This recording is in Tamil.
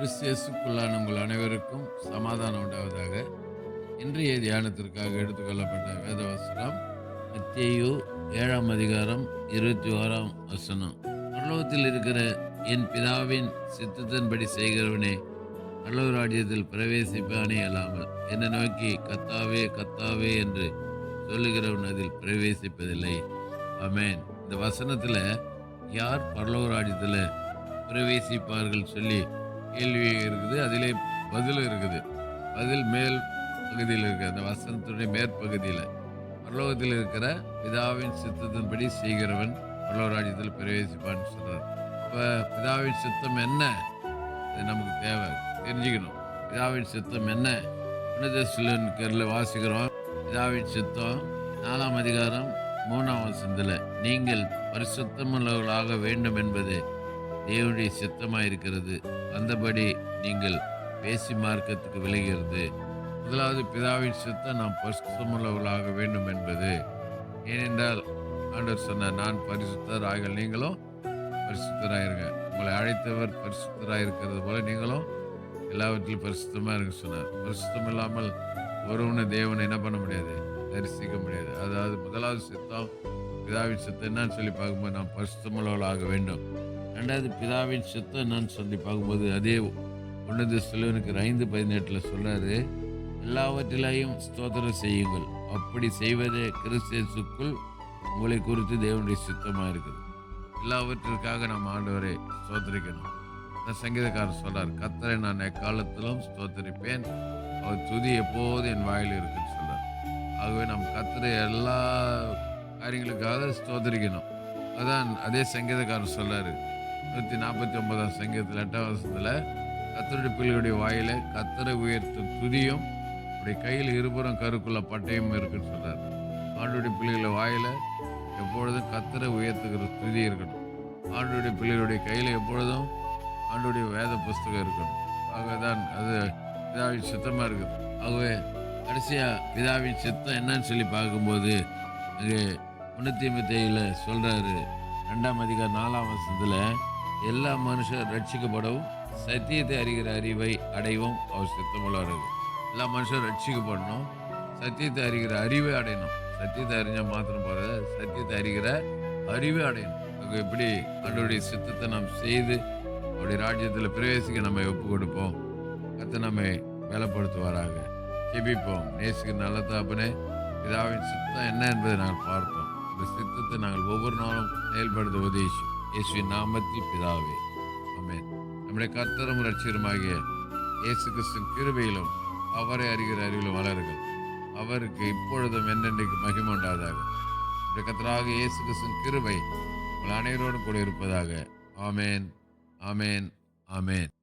கிறிஸ்தியசுக்குள்ளான உங்கள் அனைவருக்கும் சமாதானம் உண்டாவதாக இன்றைய தியானத்திற்காக எடுத்துக்கொள்ளப்பட்ட வேதவசனம் மத்தியு ஏழாம் அதிகாரம் இருபத்தி ஓராம் வசனம். பரலோகத்தில் இருக்கிற என் பிதாவின் சித்தத்தின்படி செய்கிறவனே பரலோக ராஜ்யத்தில் பிரவேசிப்பானே அல்லாமல் என்னை நோக்கி கத்தாவே கத்தாவே என்று சொல்லுகிறவன் அதில் பிரவேசிப்பதில்லை. ஆமென். இந்த வசனத்தில் யார் பரலோக ராஜ்யத்தில் பிரவேசிப்பார்கள் சொல்லி கேள்வி இருக்குது அதிலே பதிலும் இருக்குது. பதில் மேல் பகுதியில் இருக்குது அந்த வசனத்துடைய மேற்பகுதியில் பரலோகத்தில் இருக்கிற பிதாவின் சித்தத்தின்படி செய்கிறவன் பரலோராஜ்யத்தில் பிரவேசிப்பான்னு சொல்கிறார் இப்போ பிதாவின் சித்தம் என்ன? அது நமக்கு தேவை தெரிஞ்சுக்கணும். பிதாவின் சித்தம் என்ன? புனிதஸ்லன் வாசிக்கிறோம். பிதாவின் சித்தம் நாலாம் அதிகாரம் மூணாம் வசந்தில் நீங்கள் பரிசுத்தமுள்ளவர்களாக வேண்டும் என்பது தேவனுடைய சித்தமாக இருக்கிறது அந்தபடி நீங்கள் பேசி மார்க்கத்துக்கு விளைகிறது முதலாவது பிதாவின் சித்தம் நாம் பரிசுத்தமுள்ளவர்களாக வேண்டும் என்பது. ஏனென்றால் ஆண்டவர் சொன்ன நான் பரிசுத்தர் ஆகிய நீங்களும் பரிசுத்தராயிருங்க. உங்களை அழைத்தவர் பரிசுத்தராக இருக்கிறது போல நீங்களும் எல்லாவற்றிலும் பரிசுத்தமாக இருக்க சொன்னார். பரிசுத்தம் இல்லாமல் ஒருவனை தேவனை என்ன பண்ண முடியாது? தரிசிக்க முடியாது. அதாவது முதலாவது சித்தம் பிதாவின் சித்தம் என்னன்னு சொல்லி பார்க்கும்போது நாம் பரிசுத்தமுள்ளவர்களாக வேண்டும். ரெண்டாவது பிதாவின் சித்தம் என்னன்னு சொல்லி பார்க்கும்போது அதே ஒன்று சிலுவனுக்கு ஐந்து பதினெட்டில் சொல்கிறாரு எல்லாவற்றிலையும் ஸ்தோத்திரம் செய்யுங்கள். அப்படி செய்வதே கிறிஸ்தியசுக்குள் உங்களை குறித்து தேவனுடைய சித்தமாக இருக்குது. எல்லாவற்றிற்காக நாம் ஆண்டவரை ஸ்தோத்தரிக்கணும். இந்த சங்கீதக்காரர் சொல்கிறார் கத்தரை நான் எக்காலத்திலும் ஸ்தோத்தரிப்பேன். அவர் துதி எப்போது என் வாயில் இருக்குன்னு சொல்கிறார் ஆகவே நாம் கத்தரை எல்லா காரியங்களுக்காக ஸ்தோத்தரிக்கணும். அதான் அதே சங்கீதக்காரர் சொல்றாரு நூற்றி நாற்பத்தி ஒன்பதாம் சங்கீதத்தில் எட்டாம் வருஷத்தில் கத்தருடைய பிள்ளைகளுடைய வாயில கத்தரை உயர்த்தும் துதியும் அப்படி கையில் இருபுறம் கருக்குள்ள பட்டயம் இருக்குன்னு சொல்கிறார் ஆண்டுடைய பிள்ளைகளை வாயில எப்பொழுதும் கத்தரை உயர்த்துகிற துதி இருக்கணும் ஆண்டுடைய பிள்ளைகளுடைய கையில் எப்பொழுதும் ஆண்டுடைய வேத புஸ்தகம் இருக்கணும். தான் அது பிதாவின் சித்தமாக இருக்குது. ஆகவே கடைசியாக பிதாவின் சித்தம் என்னன்னு சொல்லி பார்க்கும்போது அங்கே முன்னூற்றி ஏழில் சொல்கிறாரு ரெண்டாம் அதிகாரம் நாலாம் வருஷத்தில் எல்லா மனுஷர் ரட்சிக்கப்படவும் சத்தியத்தை அறிகிற அறிவை அடைவோம் அவர் சித்தமுள்ளார்கள் எல்லா மனுஷரும் ரட்சிக்கப்படணும் சத்தியத்தை அறிகிற அறிவை அடையணும். சத்தியத்தை அறிஞ்சால் மாத்திரம் போகிறது சத்தியத்தை அறிகிற அறிவை அடையணும். அங்கே எப்படி அவருடைய சித்தத்தை நாம் செய்து அவருடைய ராஜ்யத்தில் பிரவேசிக்க நம்ம ஒப்பு கொடுப்போம் கத்தை நம்மை வேலைப்படுத்துவாராக ஜெபிப்போம். நேசுக்கு நல்ல தாப்புனே பிதாவின் சித்தம் என்ன என்பதை நாங்கள் பார்ப்போம். இந்த சித்தத்தை நாங்கள் ஒவ்வொரு நாளும் செயல்படுத்த உதவிச்சோம் இயேசுவின் நாமத்தில் பிதாவே. ஆமென். நம்முடைய கர்த்தரும் ரட்சகருமாகிய இயேசு கிறிஸ்து கிருபையிலும் அவரை அறிகிற அறிவிலும் வளருங்கள். அவருக்கு இப்பொழுதும் என்னென்றைக்கு மகிமை உண்டாதாக. நம்முடைய கர்த்தராக இயேசு கிறிஸ்துவின் கிருபை உங்கள் அனைவரோடும் கூட இருப்பதாக. ஆமேன். ஆமேன். ஆமேன்.